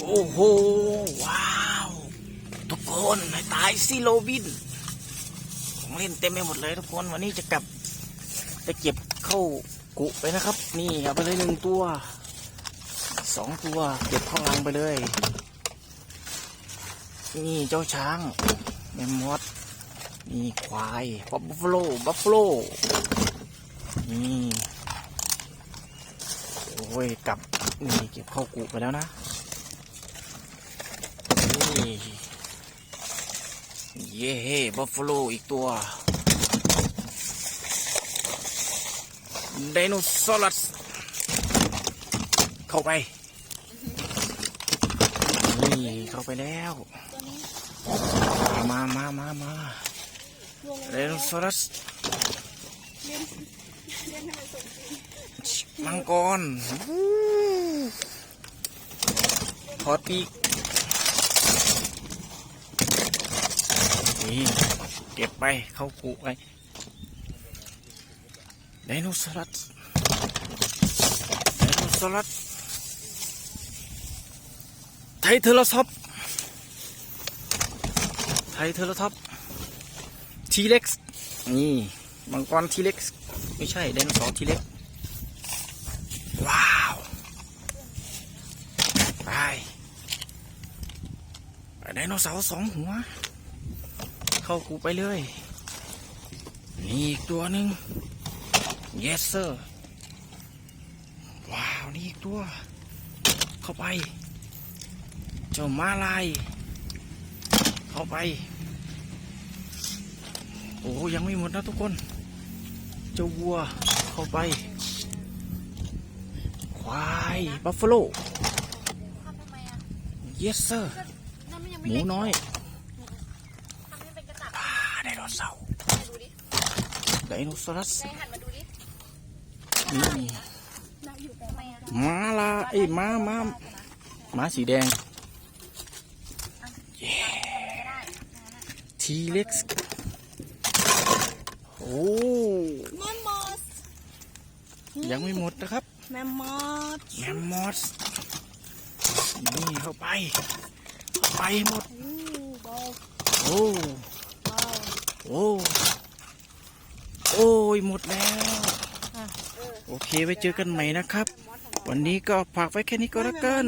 โอ้โห ว้าว ทุกคนให้ตายสิโรบิน ของเล่นเต็มไปหมดเลยทุกคน วันนี้จะกลับจะเก็บเข้ากุไปนะครับ นี่เอาไปเลยหนึ่งตัว สองตัว เก็บเข้าลังไปเลย นี่เจ้าช้างแมมมอสนี่ควายบัฟฟาโลบัฟฟาโลนี่โอ้ยกลับนี่เก็บเข้ากุไปแล้วนะ เย้เฮ้บัฟฟาโลอีกตัว ไดโนเสาร์เข้าไป นี่เข้าไปแล้ว มามามามาไดโนเสาร์มังกรวู้ถอดปีก นี่เก็บไปเข้ากุไปไดโนเสาร์ไดโนเสาร์ไทเทอร์ท็อปไทเทอร์ท็อปทีเล็กซ์นี่มังกรทีเล็กซ์ไม่ใช่ไดโนเสาร์ทีเล็กว้าวไปไดโนเสาร์สองหัว เข้ากูไปเลย นี่อีกตัวหนึ่ง yes sir ว้าว นี่อีกตัว เข้าไป เจ้ามาลาย เข้าไป โอ้ยังไม่หมดนะทุกคน เจ้าวัว เข้าไป ควายบัฟฟาโลทำทำไมอะ yes sir นั่นมันยังหไม่มูเล็กน้อย ทำให้เป็นกระตับ อ่าได โนเสาร์มาดูดิไดโนเสาร์ได้หันมาดูดินี่ทำไมอะม้าลาไอ้ยม้าม้าม้าสีแดง ทีเล็กซ์โอ้แมมมอสยังไม่หมดนะครับ แมมมอสแมมมอสนี่เข้าไป เข้าไปหมดบอลโอ้บอล โอ้โอ้ยหมดแล้วโอเคไว้เจอกันใหม่นะครับ วันนี้ก็ฝากไว้แค่นี้ก็แล้วกัน